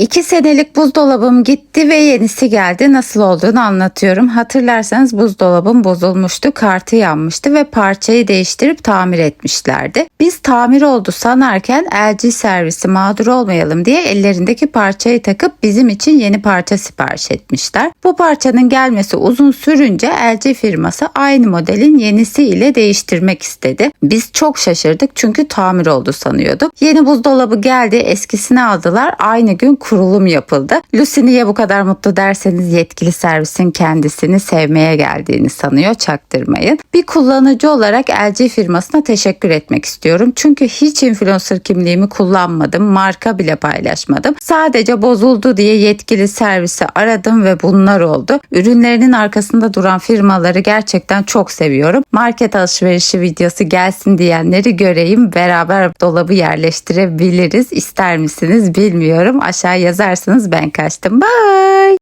İki senelik buzdolabım gitti ve yenisi geldi. Nasıl olduğunu anlatıyorum. Hatırlarsanız buzdolabım bozulmuştu, kartı yanmıştı ve parçayı değiştirip tamir etmişlerdi. Biz tamir oldu sanarken LG servisi mağdur olmayalım diye ellerindeki parçayı takıp bizim için yeni parça sipariş etmişler. Bu parçanın gelmesi uzun sürünce LG firması aynı modelin yenisi ile değiştirmek istedi. Biz çok şaşırdık çünkü tamir oldu sanıyorduk. Yeni buzdolabı geldi, eskisini aldılar. Aynı gün kurulum yapıldı. Lucy niye bu kadar mutlu derseniz yetkili servisin kendisini sevmeye geldiğini sanıyor çaktırmayın. Bir kullanıcı olarak LG firmasına teşekkür etmek istiyorum. Çünkü hiç influencer kimliğimi kullanmadım. Marka bile paylaşmadım. Sadece bozuldu diye yetkili servisi aradım ve bunlar oldu. Ürünlerinin arkasında duran firmaları gerçekten çok seviyorum. Market alışverişi videosu gelsin diyenleri göreyim. Beraber dolabı yerleştirebiliriz. İster misiniz bilmiyorum. Aşağı yazarsanız ben kaçtım. Bye.